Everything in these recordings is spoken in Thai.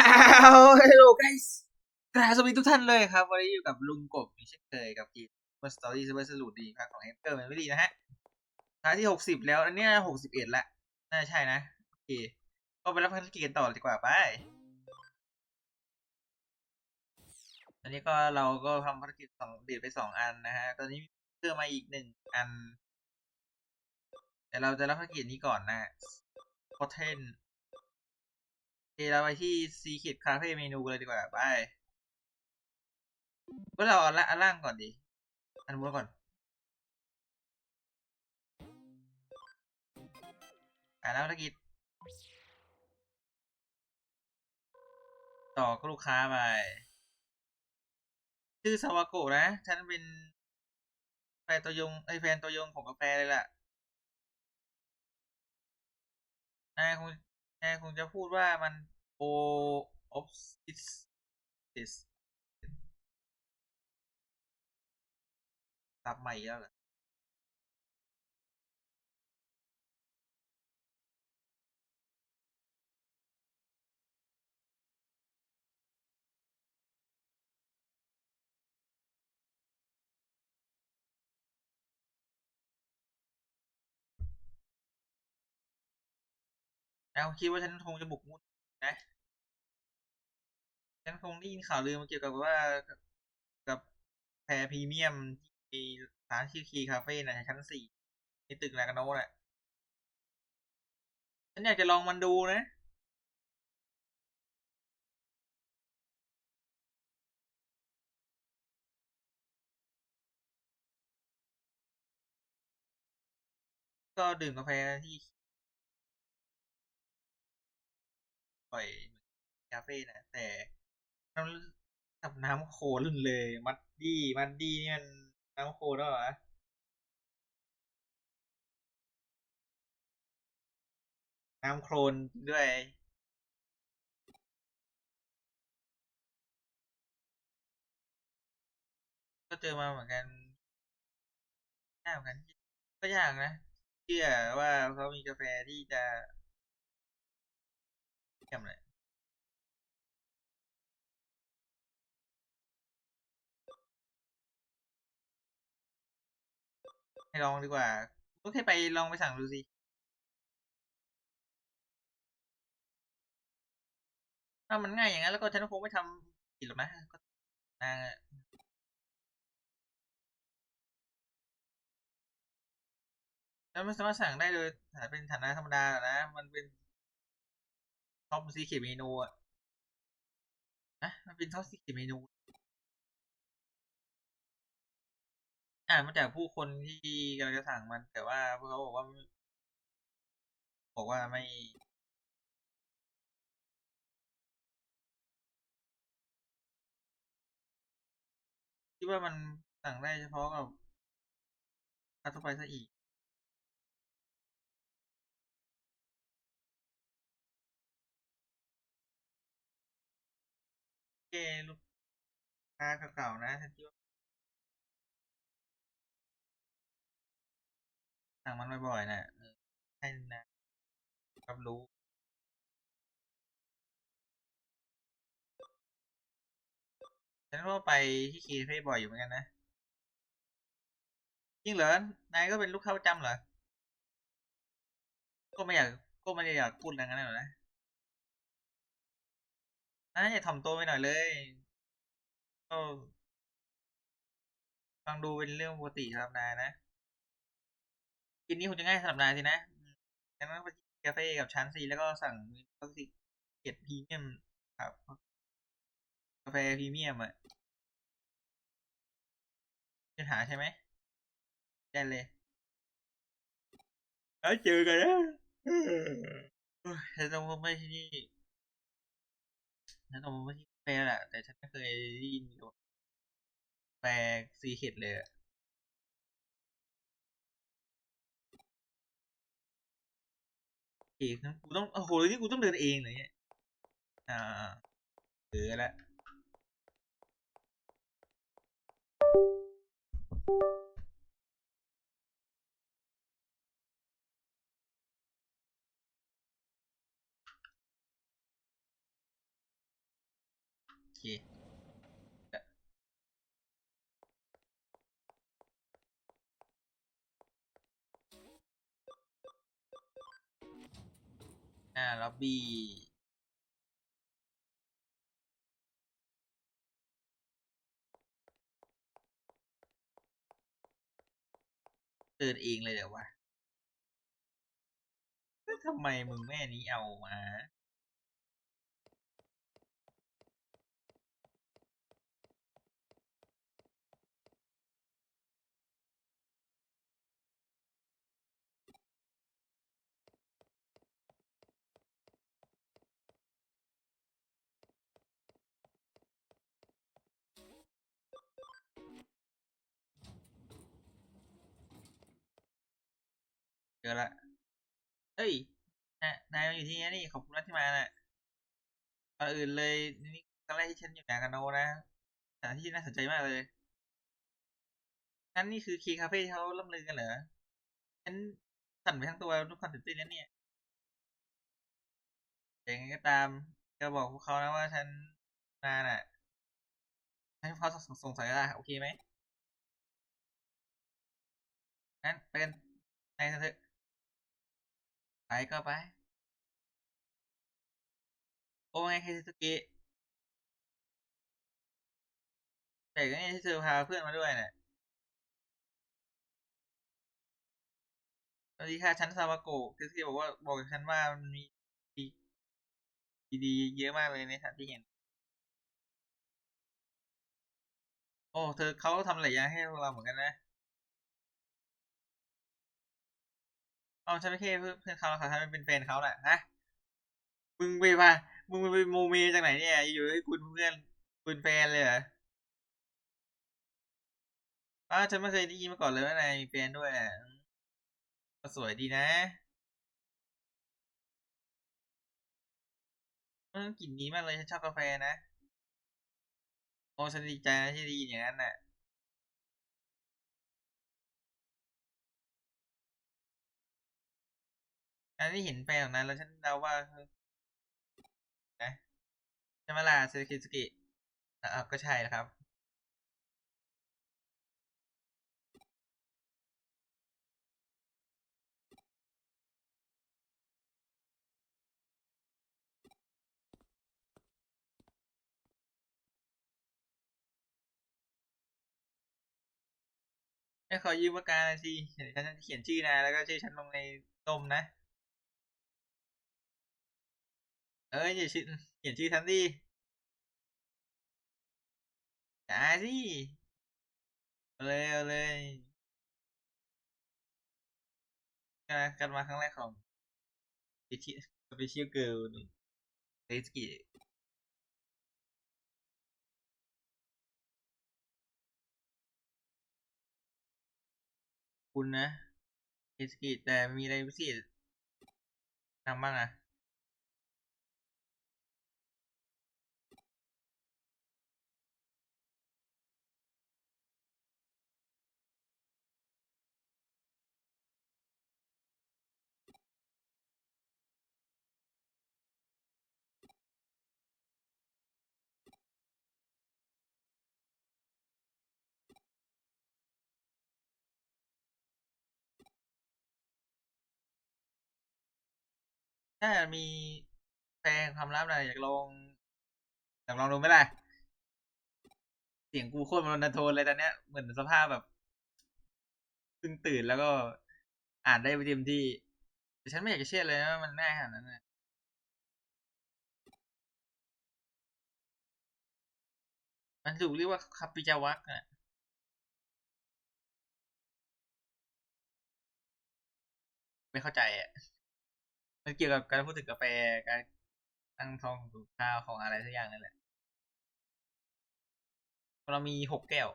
าวฮัลโหล guys กราบสวัสดีทุกท่านเลยครับ วันนี้อยู่กับลุงกบอีเช่นเคยกับเกีมสตอรี่ซูเปอร์สลูดดีภาคของเฮนเกอร์แมนไม่ดีนะฮะท้ายที่หกสิบแล้ว อันนี้หกสิบเอ็ดละ น่าใช่นะ โอเค ก็ไปรับภารกิจกันต่อดีกว่าไป อันนี้ก็เราก็ทำภารกิจสองเดทไปสองอันนะฮะ ตอนนี้มีเพิ่มมาอีกหนึ่งอัน แต่เราจะรับภารกิจนี้ก่อนนะโคเทน เราไปที่ซีคิดคาเฟ่เมนูเลยดีกว่า ไปก็เราเอาละอันล่างก่อนดิอันบนก่อน อ่าแล้วธุรกิจ ต่อก็ลูกค้าไป ชื่อซาวาโกะนะ ฉันเป็นแฟนตัวยงไอแฟนตัวยงของกาแฟเลยล่ะนายคงนายคงจะพูดว่ามัน โอออฟซิสรับใหม่แล้วเหรอแล้วคิดว่าฉันคงจะบุกมุดนะ ฉันคงได้ยินข่าวลือมาเกี่ยวกับว่ากับแพรพรีเมียมที่ร้านชื่อคีคาเฟ่นะชั้นสี่ในตึกนากาโนแหละฉันอยากจะลองมันดูนะ ก็ดื่มกาแฟที่ปล่อยคาเฟ่นะแต่ น้ำกับน้ำโคลนเลย มัดดี้ มัดดี้นี่มันน้ำโคลนแล้วเหรอน้ำโคลนด้วยก็เจอมาเหมือนกันยากเหมือนกัน ก็ยากนะ เชื่อว่าเขามีกาแฟที่จะเยี่ยมเล ให้ลองดีกว่า ก็แค่ไปลองไปสั่งดูสิถ้ามันง่ายอย่างนั้นแล้วก็ฉันคงไม่ทำผิดหรอกนะก็นางแล้วมันสามารถสั่งได้โดยเป็นฐานะธรรมดาหรอนะ มันเป็นท็อปซีเขียเมนูอะนะมันเป็นท็อปซีเขียเมนู อ่านมาจากผู้คนที่กำลังจะสั่งมัน แต่ว่าพวกเขาบอกว่าบอกว่าไม่คิดว่ามันสั่งได้เฉพาะกับคาทั่วไปซะอีกเอ้ลูกค้าเก่าๆนะฉันคิดว่า สั่งมันบ่อยๆนะเออให้นะรับรู้ฉันก็ไปที่คีเฟ่บ่อยอยู่เหมือนกันนะจริงเหรอนายก็เป็นลูกค้าประจำเหรอ ก็ไม่อยากก็ไม่ได้อยากพูดอะไรงั้นหรอกนะนายอย่าถ่อมตัวไปหน่อยเลย ก็ฟังดูเป็นเรื่องปกติสำหรับนายนะ กินนี้คงจะง่ายสำหรับนายสินะงั้นก็ไปที่คาเฟ่กับชั้นซีแล้วก็สั่งก็สิเกตพรีเมียมครับกาแฟพรีเมียมอะมีปัญหาใช่ไหมได้เลยแล้วเจอกันนะเฮ้ยฉันต้องไม่ที่นี่ฉันต้องไม่ที่กาแฟแหละแต่ฉันไม่เคยได้ยินกาแฟซีเค็ดเลยอะ กนะกูต้องโอ้โหนี่กูต้องเดินเองเลยเนี่ยอ่าเออแล้วเค น่าล็อบบี้เดินเองเลยเดี๋ยววะทำไมมึงแม่นี้เอามา เจอละ เอ้ยนายมาอยู่ที่นี่นี่ขอบคุณนะที่มาน่ะก่อนอื่นเลยนี่ครั้งแรกที่ฉันอยู่นากาโนนะสถานที่น่าสนใจมากเลยนั่นนี่คือคีคาเฟ่เขาล่ำลือกันเหรอฉันสั่นไปทั้งตัวทุกคนตื่นเต้นนะเนี่ยแต่ยังไงก็ตามก็บอกพวกเขานะว่าฉันมาน่ะให้พวกเขาสงสัยละโอเคไหมงั้นไปกันในกันเถอะ ก็ไป โอ้ไงเคซิสกิแต่ก็เนี่ยที่เธอพาเพื่อนมาด้วยเนี่ยสวัสดีค่ะฉันซาวาโกะเคซิสกิบอกว่าบอกกับฉันว่ามันมีดีดีๆเยอะมากเลยในสถานที่เห็น โอ้ เธอเขาทำหลายอย่างให้เราเหมือนกันนะ อ๋อฉันไม่ใช่เพื่อนเพื่อนเขาหรอกค่ะฉันเป็นแฟนเขาแหละฮะมึงไปพามึงไปโมเมจากไหนเนี่ยอยู่ให้คุณเพื่อนคุณแฟนเลยเหรออ้าฉันไม่เคยได้ยินมาก่อนเลยว่านายมีแฟนด้วยอะอืมก็สวยดีนะกลิ่นดีมากเลยฉันชอบกาแฟนะโอ้ฉันดีใจนะที่ได้ยินอย่างนั้นน่ะ อันที่เห็นแฟนของนั้นแล้วฉันเดาว่านะใช่ไหมล่ะเซคิสกิอะก็ใช่นะครับให้ขอยืมปากกาหน่อยสิเดี๋ยวฉันจะเขียนชื่อนายแล้วก็ชื่อฉันลงในต้มนะ เอ้ยอย่าชื่อเขียนชื่อฉันดิอย่ายสิเอาเลยเอาเลยการการมาครั้งแรกของสเปเชียลสเปเชียลเกิร์ลนี่เซสกิคุณนะเซสกิแต่มีอะไรพิเศษทำบ้างอะ ถ้ามีแฟนความลับอะไรอยากลองอยากลองดูไหมล่ะเสียงกูโคตรมโนโทนเลยตอนเนี้ยเหมือนสภาพแบบเพิ่งตื่นแล้วก็อ่านได้ไม่เต็มที่แต่ฉันไม่อยากจะเชื่อเลยว่ามันง่ายขนาดนั้นนะมันถูกเรียกว่าคาปิจาวักอะไม่เข้าใจอะ มันเกี่ยวกับการพูดถึงกาแฟการตั้งท้องของข้าวของอะไรสักอย่างนั่นแหละเรามีหกแก้ว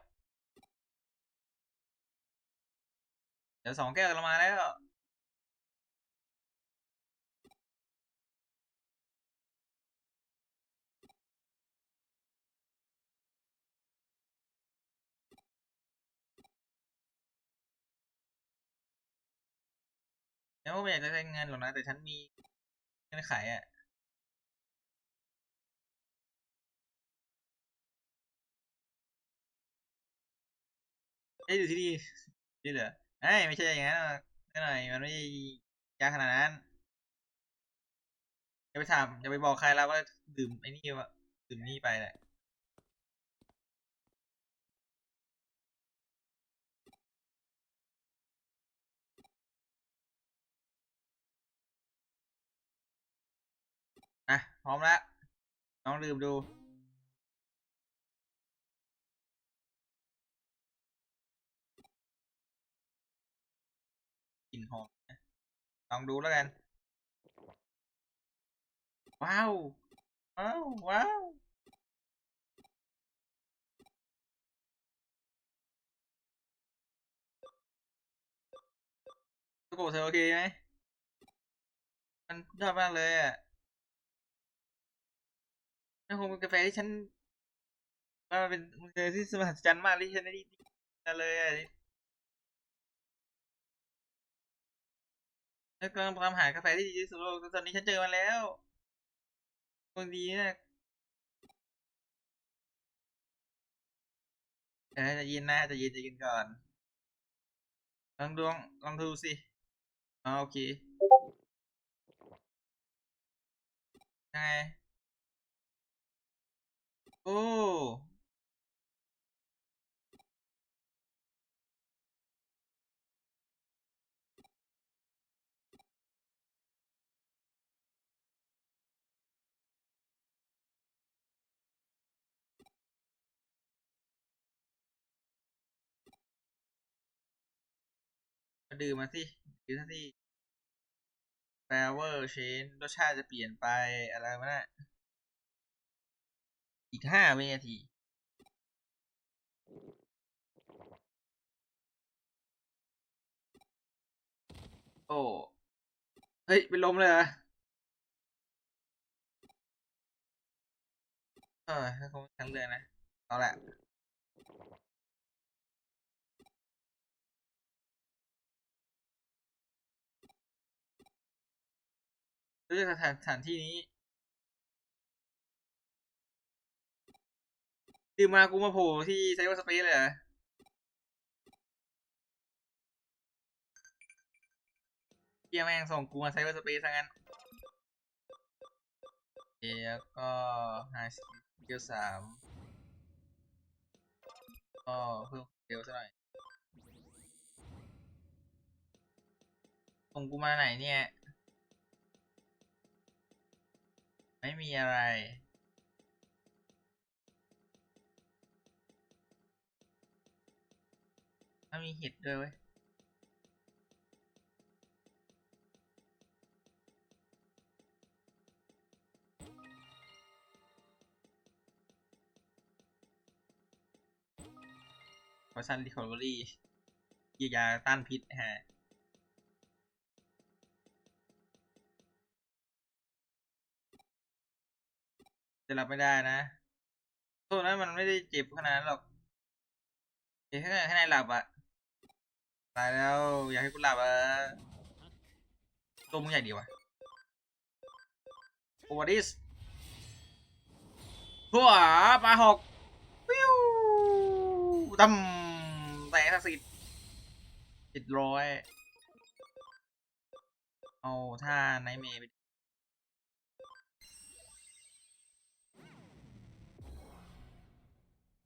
เดี๋ยวสองแก้วเรามาแล้ว แฉัวก็ไม่อยากจะใช้เงินหรอกนะ แต่ฉันมีเงื่อนไขอะไอ้อยู่ที่นี่นี่เหรอไอ้ไม่ใช่อย่างนั้นหน่อยมันไม่ยากขนาดนั้นอย่าไปถามอย่าไปบอกใครแล้วว่าดื่มไอ้นี่วะดื่มนี่ไปแหละ ร้อมแล้วน้องดื่มดูกลิ่นหอมลองดูแล้วกัน ว้าว ว้าว ว้าวทุกเธอโอเคไหมมันยอดมากเลยอะ นั่นคงเป็นกาแฟที่ฉันว่ามันเป็นมันเป็นที่สมหัศจรรย์มากที่ฉันได้ได้เลยอะแล้วกำลังตามหากาแฟที่ดีที่สุดในโลกตอนนี้ฉันเจอมันแล้วคนดีนะเออใจะยินนะใจะยินใจะยินก่อน ลองดูลองลองดูสิอ๋อโอเคยังไง โอ้ก็ดื่มมาสิดื่มสิแฟเวอร์เชนรสชาติจะเปลี่ยนไปอะไรวะเนะ อีกห้าวินาที โอ้ เฮ้ย เป็นลมเลยเหรอเออถ้าคงทั้งเดือนนะ เอาละเลือกสถานสถานที่นี้ ดื่มมากูมาโผล่ที่ไซเบอร์สเปซเลยเหรอเฮียแม่งส่งกูมาไซเบอร์สเปซซะงั้นโอเคแล้วก็ไฮสเกิลสามก็เพิ่มเร็วซะหน่อยส่งกูมาไหนเนี่ย ไม่มีอะไร ถ้ามีเห็ดด้วยเว้ยพอชันรีคอร์เวอรี่ยียวยาต้านพิษฮะจะหลับไม่ได้นะโทษนะมันไม่ได้เจ็บขนาดนั้นหรอกเจ็บแค่แค่ในหลับอะ ตายแล้ว อยากให้กูหลับอะตัวมึงใหญ่ดีวะโอวาดิสหัวปลาหกวิวตั้มแต่ศักดิ์สิทธิ์จิตร้อย เอาท่าไนเมย์ไป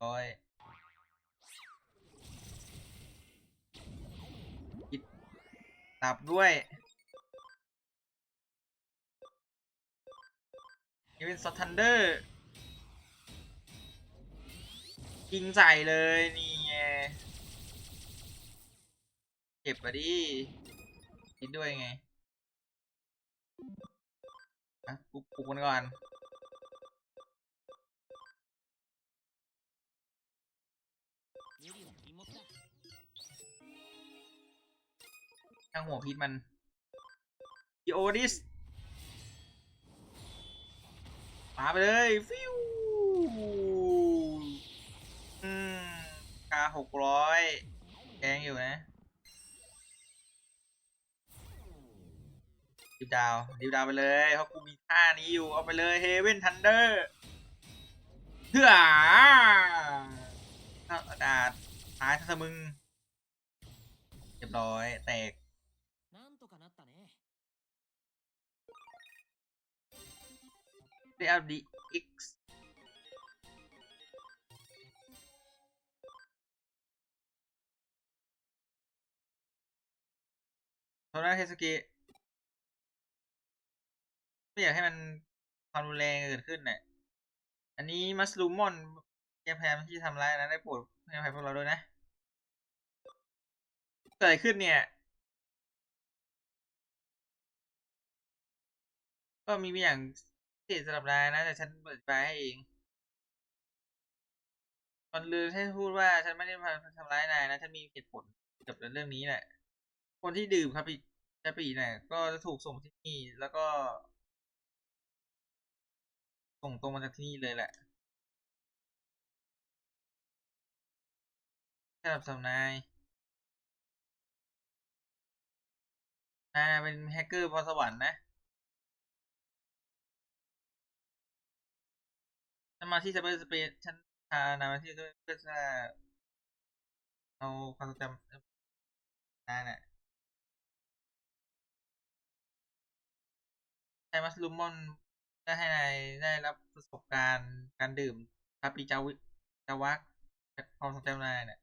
ร้อย ตับด้วยนี่เป็นซอทันเดอร์ยิงใส่เลยนี่ไงเก็บไปดิคิดด้วยไงอะปลุกปลุกมันก่อน ช่างหัวพิษมันอีโอดิสมาไปเลยฟิวอืมกาหกร้อยแพงอยู่นะดิวดาวดิวดาวไปเลยเพราะกูมีท่านี้อยู่ เอาไปเลยเฮเว่นทันเดอร์เฮ้ออากาศท้ายถ้ามึงบร้อย แตก ได้เอาดี X โทนาเทสกิไม่อยากให้มันความรุนแรงเกิดขึ้นเนี่ยอันนี้มัสลูมอนยังพยายามที่ทำร้ายนะได้โปรดให้ภัยพวกเราด้วยนะเกิดอะไรขึ้นเนี่ย ก็มีอย่าง พิเศษสำหรับนายนะแต่ฉันเปิดไปให้เองตอนลือให้พูดว่าฉันไม่ได้มาทำร้ายนายนะฉันมีเหตุผลเกี่ยวกับเรื่องนี้แหละ คนที่ดื่มครับปีจะปีเนี่ยก็จะถูกส่งที่นี่แล้วก็ ส่งตรงมาจากที่นี่เลยแหละสำหรับสำนายนายเป็นแฮกเกอร์พรสวรรค์นะ ฉันมาที่ไซเบอร์สเปซฉันพานามาที่ด้วยเพื่อจะเอาความจำนายน่ะใช้มัสลูมอนได้ให้นายได้รับประสบการณ์การดื่มคาปิจาวิจาวักความทรงจำนายน่ะ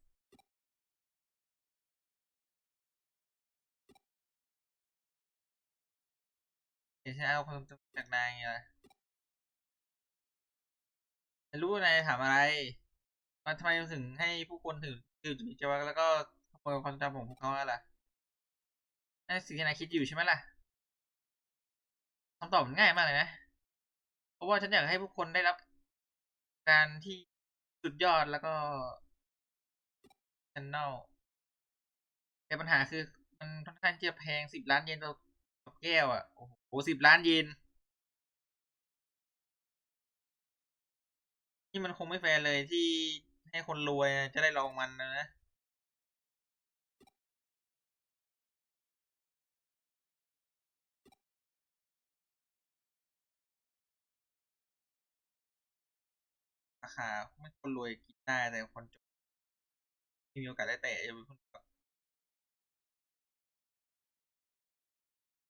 เดี๋ยวฉันเอาความทรงจำจากนายไงล่ะ รู้นายถามอะไรมาทำไมถึงให้ผู้คนถึงดื่มจุจวักแล้วก็ขโมยความจำของพวกเขาล่ะนั่นสิ่งที่นายคิดอยู่ใช่ไหมล่ะคำตอบมันง่ายมากเลยนะ เพราะว่าฉันอยากให้ผู้คนได้รับ การที่สุดยอดแล้วก็ชันแนลแต่ปัญหาคือ มันค่อนข้างจะแพงสิบล้านเยนต่อต่อแก้วอะ โอ้โหสิบล้านเยน นี่มันคงไม่แฟร์เลยที่ให้คนรวยจะได้ลองมันนะราคาไม่คนรวยกินได้แต่คนจนมีโอกาสได้แต่จะเป็นคน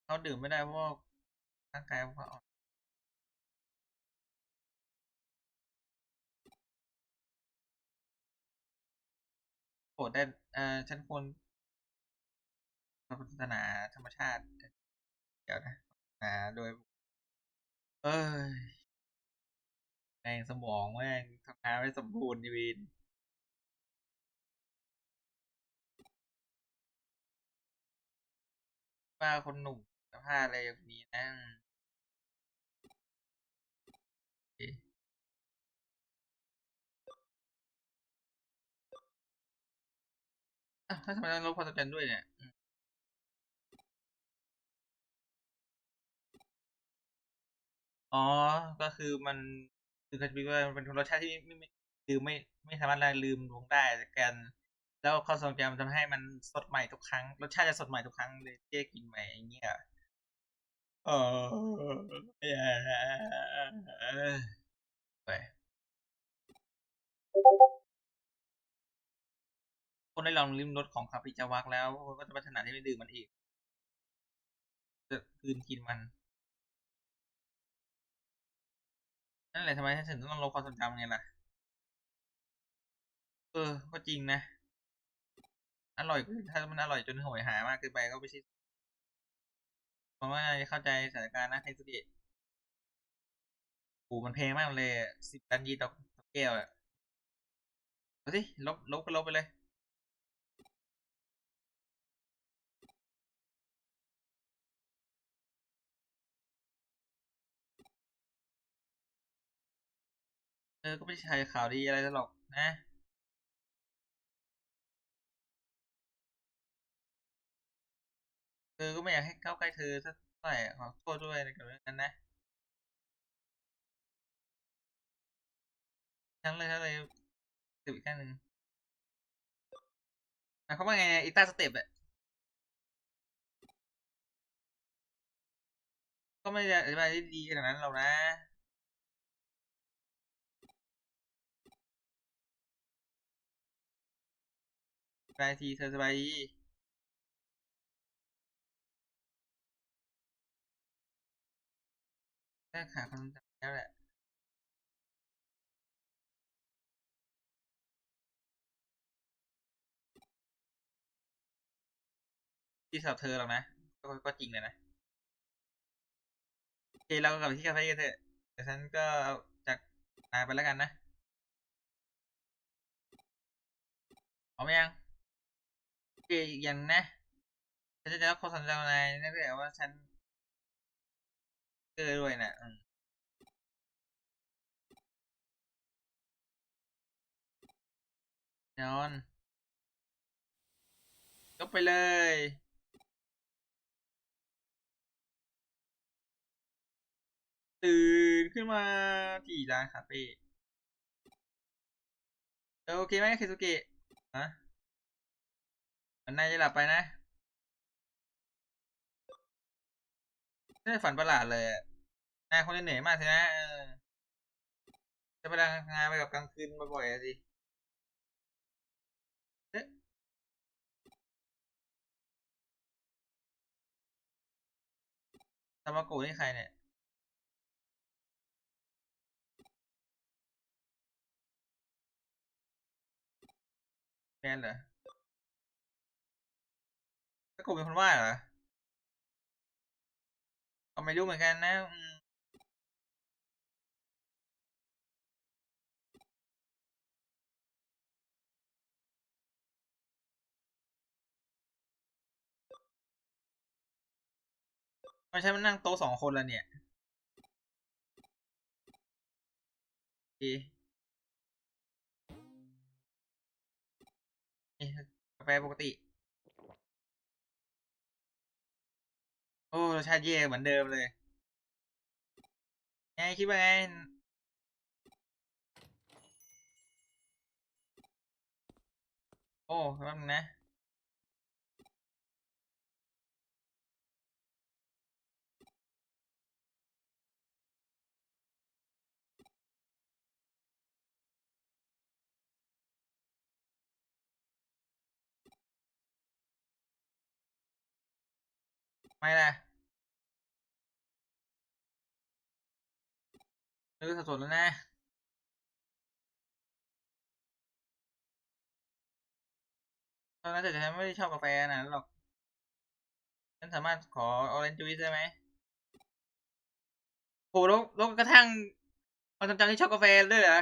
เขาดื่มไม่ได้เพราะร่างกายเขาอ่อน โปรดได้เอ่อฉันควรศาสนาธรรมชาติ เดี๋ยวนะนาโดย เอ้ยแม่งสมองแม่งทำงานไม่สมบูรณ์ยีวินว่าคนหนุ่มสภาพอะไรอย่างนี้นะ อะถ้าทำไมต้องลบความทรงจำด้วยเนี่ยอ๋อ ก็คือมันคือเขาจะว่ามันเป็นรสชาติที่ไม่ไม่ลืมไม่ไม่สามารถลืมลงได้แกันแล้วความทรงจำทำให้มันสดใหม่ทุกครั้ง รสชาติจะสดใหม่ทุกครั้งเลยที่กินใหม่อย่างเงี้ยเออไป คนได้ลองลิ้มรสของคาปิจาวักแล้วคนก็จะพัฒนาที่ไม่ดื่มมันอีก จะคืนกินมันนั่นแหละทำไมฉันถึงต้องลบความทรงจำไงล่ะ เออ ก็จริงนะ อร่อยถ้ามันอร่อยจนโหยหามากเกินไปก็ไม่ใช่ผมว่าจะเข้าใจสถานการณ์นะไทสุเกะโอ้มันแพงมากเลยสิบล้านยีต่อต่อแก้วอะเอาสิลบลบก็ลบไปเลย ออก็ไม่ใช่ข่าวดีอะไรหรอกนะเออก็ไม่อยากให้เข้าใกล้เธอสักเท่าไหร่ขอโทษด้วยในกับเรื่องนั้นนะทั้งเลยทั้งเลยสิบอีกแค่หนึ่งหมายความว่าไงอีต้าสเต็ปอะก็ไม่ได้อธิบายได้ดีขนาดนั้นหรอกนะ บาทีเธอสบายดีแค่ขาคนจำแล้วแหละที่สอบเธอหรอกนะ ก็จริงเลยนะ โอเค เรากลับที่คาเฟ่กันเถอะแต่ฉันก็จากลาไปแล้วกันนะพอาไหมยัง เคอีกอย่างนะฉันจะรับความสนใจนายนั่นแปลว่าฉันเจอด้วยนะอืมนอนยกไปเลยตื่นขึ้นมาที่ร้านคาเฟ่โอเคไหมเคซุเกะฮะ มันนายจะหลับไปนะไม่ได้ฝันประหลาดเลยนายคงจะเหนื่อยมากสินะเออจะไปทำงานไปกับกลางคืนบ่อยๆอะสิเอ๊ะทามาโกะนี่ใครเนี่ยแฟนเหรอ กูเป็นคนวาดเหรอก็ไม่รู้เหมือนกันนะมไม่ใช่มันนั่งโต๊ะสองคนแล้วเนี่ยนี่กาแฟปกติ โอ้รสชาติแย่เหมือนเดิมเลย ไงคิดว่าไง โอ้แป๊บนึงนะ ไม่ล่ะเออสับสนแล้วนะตอนนั้นแต่ฉันไม่ได้ชอบกาแฟนาดนั้นหรอก ฉันสามารถขอออเรนจ์จูสได้ไหมโหแล้วแล้วกระทั่งความทรงจำที่ชอบกาแฟด้วยเหรอ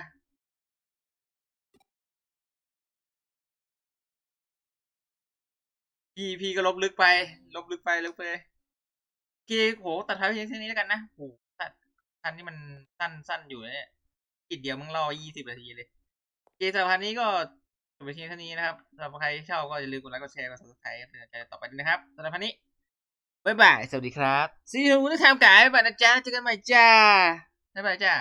พี่พี่ก็ลบลึกไป ลบลึกไปลึกไปโอเคโหตัดท้ายเพียงแค่นี้แล้วกันนะโหตัดทันนี่มันสั้นสั้นอยู่นะเนี่ยอีกเดียวมึงรอยี่สิบนาทีเลยโอเคสำหรับพันนี้ก็จบไปเพียงเท่านี้นะครับสำหรับใครที่ชอบก็อย่าลืมกดไลค์กดแชร์กด subscribe เพื่อจะต่อไปด้วยนะครับสำหรับพันนี้บ๊ายบาย สวัสดีครับ see you next time guys บ๊ายบายนะจ๊ะเจอกันใหม่จ้าบ๊ายบายจ้า